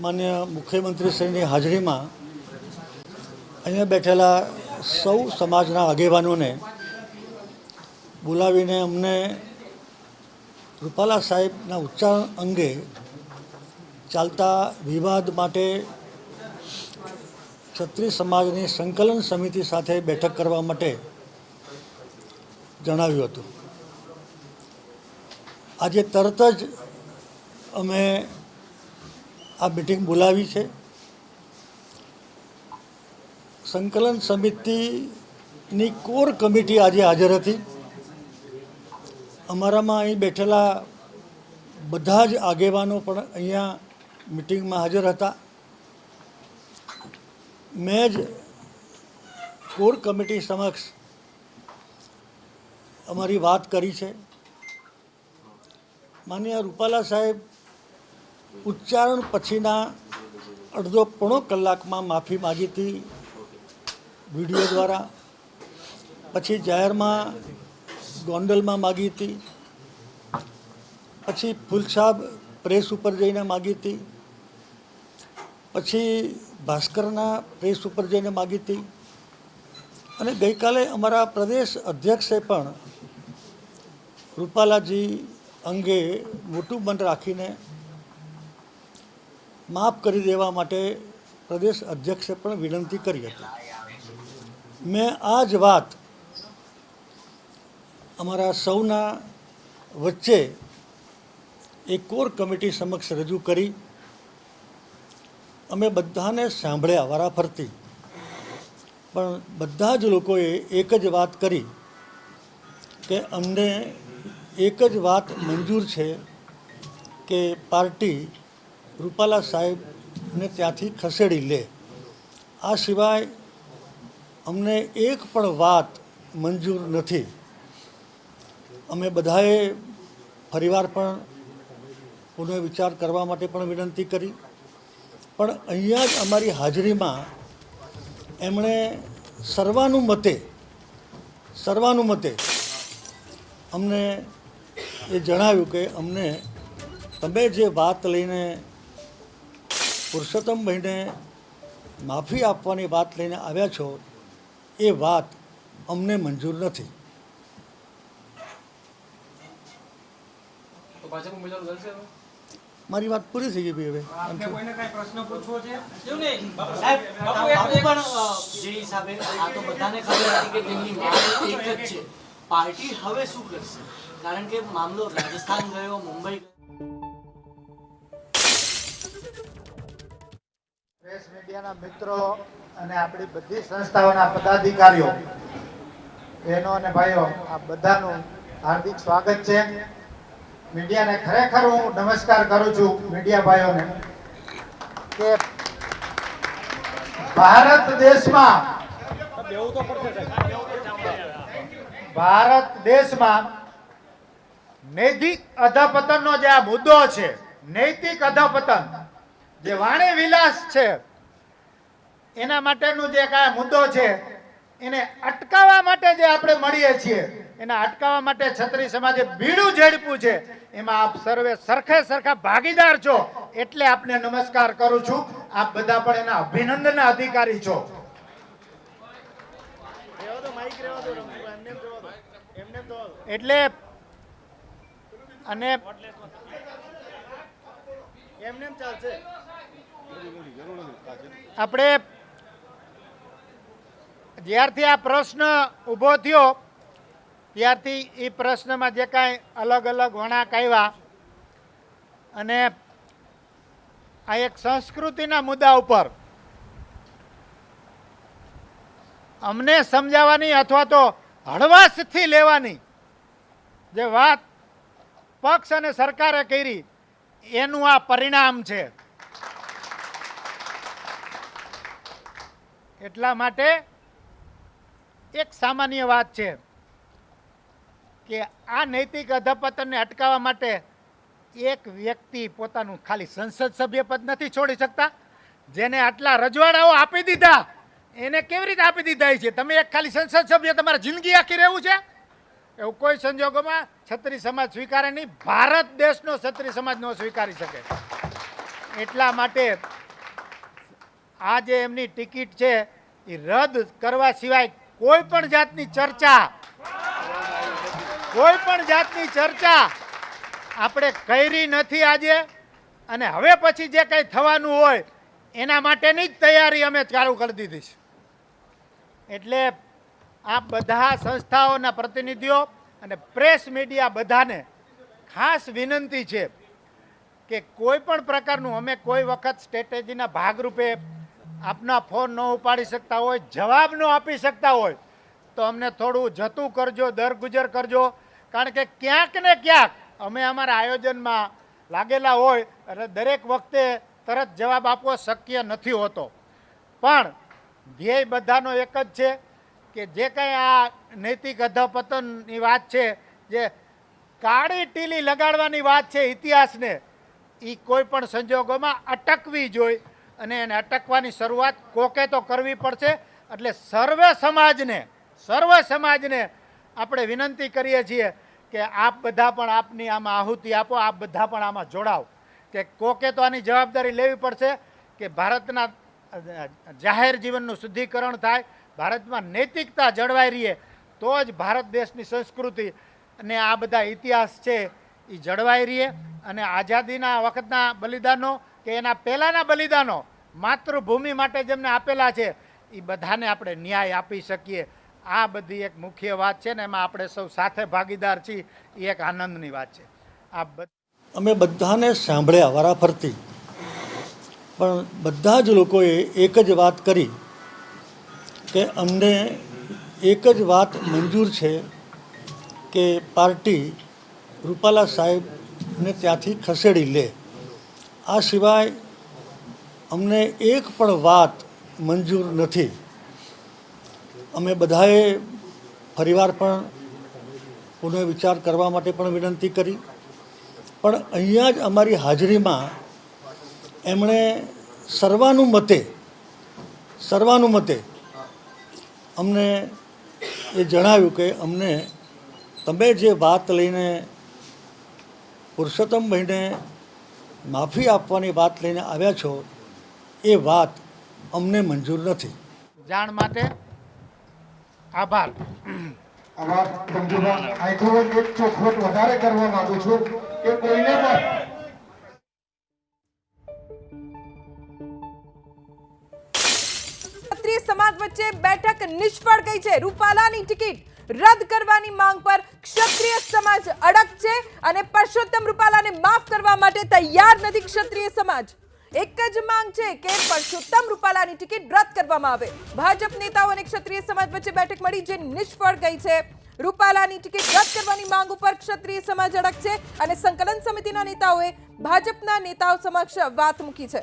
માન્ય મુખ્યમંત્રીશ્રીની હાજરીમાં અહીંયા બેઠેલા સૌ સમાજના આગેવાનોને બોલાવીને અમને રૂપાલા સાહેબના ઉચ્ચારણ અંગે ચાલતા વિવાદ માટે ક્ષત્રિય સમાજની સંકલન સમિતિ સાથે બેઠક કરવા માટે જણાવ્યું હતું. આજે તરત જ અમે આ મિટિંગ બોલાવી છે. સંકલન સમિતિની કોર કમિટી આજે હાજર હતી. અમારામાં અહીં બેઠેલા બધા જ આગેવાનો પણ અહીંયા મિટિંગમાં હાજર હતા. મેં જ કોર કમિટી સમક્ષ અમારી વાત કરી છે. માન્ય રૂપાલા સાહેબ ઉચ્ચારણ પછીના અડધો પોણો કલાકમાં માફી માગી હતી વીડિયો દ્વારા. પછી જાહેરમાં ગોંડલમાં માગી હતી. પછી ફૂલસાબ પ્રેસ ઉપર જઈને માગી હતી. પછી ભાસ્કરના પ્રેસ ઉપર જઈને માગી હતી. અને ગઈકાલે અમારા પ્રદેશ અધ્યક્ષે પણ રૂપાલાજી અંગે મોટું મન રાખીને માફ કરી દેવા માટે પ્રદેશ અધ્યક્ષે પણ વિનંતી કરી હતી. મેં આ જ વાત અમારા સૌના વચ્ચે એક કોર કમિટી સમક્ષ રજૂ કરી. અમે બધાને સાંભળ્યા વારાફરતી. પણ બધા જ લોકોએ એક જ વાત કરી કે અમને એક જ વાત મંજૂર છે કે પાર્ટી રૂપાલા સાહેબને ત્યાંથી ખસેડી લે. આ સિવાય અમને એક પણ વાત મંજૂર નથી. અમે બધાએ ફરીવાર પણ પુનઃ વિચાર કરવા માટે પણ વિનંતી કરી. પણ અહીંયા જ અમારી હાજરીમાં એમણે સર્વાનુમતે સર્વાનુમતે અમને એ જણાવ્યું કે અમને તમે જે વાત લઈને પુરુષોત્તમભાઈને માફી આપવાની વાત લઈને આવ્યા છો એ વાત અમને મંજૂર નથી? મારી વાત પૂરી થઈ ગઈ ભાઈ હવે. આપને કોઈને કઈ પ્રશ્ન પૂછવો છે? એવું નહીં. બાપુ, સાહેબ, બાપુ, બાપુ એક- પણ અ, જે હિસાબે આ તો બધાને ખબર હતી કે તેમની માંગ એક જ છે. પાર્ટી હવે શું કરશે? કારણ કે મામલો રાજસ્થાન ગયો મુંબઈ પ્રેસ મીડિયાના મિત્રો અને આપણી બધી સંસ્થાઓના પદાધિકારીઓ, બહેનો અને ભાઈઓ, આ બધાનું હાર્દિક સ્વાગત છે. મીડિયાને ખરેખર હું નમસ્કાર કરું છું મીડિયા ભાઈઓને, કે ભારત દેશમાં ભારત દેશમાં નૈતિક અધપતનનો જે આ મુદ્દો છે, નૈતિક અધપતન, જે વાણી વિલાસ છે એના માટેનું જે કાંઈ મુદ્દો છે એને અટકાવવા માટે જે આપણે મળીએ છીએ એના અટકાવવા માટે છત્રી સમાજે બીડું ઝડપ્યું છે એમાં આપ સર્વે સરખે સરખા ભાગીદાર છો એટલે આપને નમસ્કાર કરું છું. આપ બધા પણ એના અભિનંદનના અધિકારી છો. એટલે અને આપણે જ્યારથી આ પ્રશ્ન ઊભો થયો, ત્યારથી એ પ્રશ્નમાં જે કાંઈ અલગ અલગ વણાક આવ્યા અને આ એક સંસ્કૃતિના મુદ્દા ઉપર અમને સમજાવવાની અથવા તો હળવાશથી લેવાની જે વાત પક્ષ અને સરકારે કરી, એનું આ પરિણામ છે. એટલા માટે એક સામાન્ય વાત છે કે આ નૈતિક અધપતનને અટકાવવા માટે એક વ્યક્તિ પોતાનું ખાલી સંસદ સભ્ય પદ નથી છોડી શકતા, જેને આટલા રજવાડાઓ આપી દીધા, એને કેવી રીતે આપી દીધા છે? તમે એક ખાલી સંસદ સભ્ય તમારે જિંદગી આખી રહેવું છે? એવું કોઈ સંજોગોમાં છત્રી સમાજ સ્વીકારે નહીં, ભારત દેશનો છત્રી સમાજ ન સ્વીકારી શકે. એટલા માટે આ જે એમની ટિકિટ છે, એ રદ કરવા સિવાય કોઈ પણ જાતની ચર્ચા, કોઈ પણ જાતની ચર્ચા આપણે કરી નથી આજે. અને હવે પછી જે કંઈ થવાનું હોય, એના માટેની જ તૈયારી અમે ચાલુ કરી દીધી છે. એટલે આ બધા સંસ્થાઓના પ્રતિનિધિઓ અને પ્રેસ મીડિયા બધાને ખાસ વિનંતી છે કે કોઈ પણ પ્રકારનું અમે કોઈ વખત સ્ટ્રેટેજીના ભાગરૂપે આપના ફોન ન ઉપાડી શકતા હોય, જવાબ ન આપી શકતા હોય, તો અમને થોડું જતું કરજો, દરગુજર કરજો. કારણ કે ક્યાંક ને ક્યાંક અમે અમારા આયોજનમાં લાગેલા હોય, એટલે દરેક વખતે તરત જવાબ આપવો શક્ય નથી હોતો. પણ ધ્યેય બધાનો એક જ છે કે જે કંઈ આ નૈતિક અધપતનની વાત છે, જે કાળી ટીલી લગાડવાની વાત છે ઇતિહાસને એ કોઈ પણ સંજોગોમાં અટકવી જોઈ. અને એને અટકવાની શરૂઆત કોકે તો કરવી પડશે. એટલે સર્વે સમાજને, સર્વ સમાજને આપણે વિનંતી કરીએ છીએ કે આપ બધા પણ આપની આમાં આહુતિ આપો, આપ બધા પણ આમાં જોડાઓ. કે કોકે તો આની જવાબદારી લેવી પડશે કે ભારતના જાહેર જીવનનું શુદ્ધિકરણ થાય, ભારતમાં નૈતિકતા જળવાઈ રહીએ, તો જ ભારત દેશની સંસ્કૃતિ અને આ બધા ઇતિહાસ છે એ જળવાઈ રહીએ. અને આઝાદીના વખતના બલિદાનો કે એના પહેલાંના બલિદાનો માતૃભૂમિ માટે જેમને આપેલા છે એ બધાને આપણે ન્યાય આપી શકીએ. આ બધી એક મુખ્ય વાત છે ને એમાં આપણે સૌ સાથે ભાગીદાર છીએ એ એક આનંદની વાત છે. આ અમે બધાને સાંભળ્યા, વારાફરતી. પણ બધા જ લોકોએ એક જ વાત કરી કે અમને એક જ વાત મંજૂર છે કે પાર્ટી રૂપાલા સાહેબને ત્યાંથી ખસેડી લે. આ સિવાય અમને એક પણ વાત મંજૂર નથી. અમે બધાએ ફરીવાર પણ પુનઃવિચાર કરવા માટે પણ વિનંતી કરી. પણ અહીંયા જ અમારી હાજરીમાં એમણે સર્વાનુમતે સર્વાનુમતે અમને એ જણાવ્યું કે અમને તમે જે વાત લઈને પુરુષોત્તમભાઈને માફી આપવાની વાત લઈને આવ્યા છો એ વાત અમને મંજૂર નથી. જાણ માટે આભાર. એક ચોખવટ વધારે કરવા માંગુ છું કે કોઈને પણ ક્ષત્રિય સમાજ વચ્ચે બેઠક નિષ્ફળ ગઈ છે. રૂપાલાની ટિકિટ રદ કરવાની માંગ પર ક્ષત્રિય સમાજ અડગ છે અને પરસોત્તમ રૂપાલાને માફ કરવા માટે તૈયાર નથી ક્ષત્રિય સમાજ. એક જ માંગ છે કે પરસોત્તમ રૂપાલાની ટિકિટ રદ કરવામાં આવે. ભાજપ નેતાઓ અને ક્ષત્રિય સમાજ વચ્ચે બેઠક મળી જે નિષ્ફળ ગઈ છે. રૂપાલાની ટિકિટ રદ કરવાની માંગ ઉપર ક્ષત્રિય સમાજ અડકશે અને સંકલન સમિતિના નેતાઓએ ભાજપના નેતાઓ સમક્ષ વાત મૂકી છે.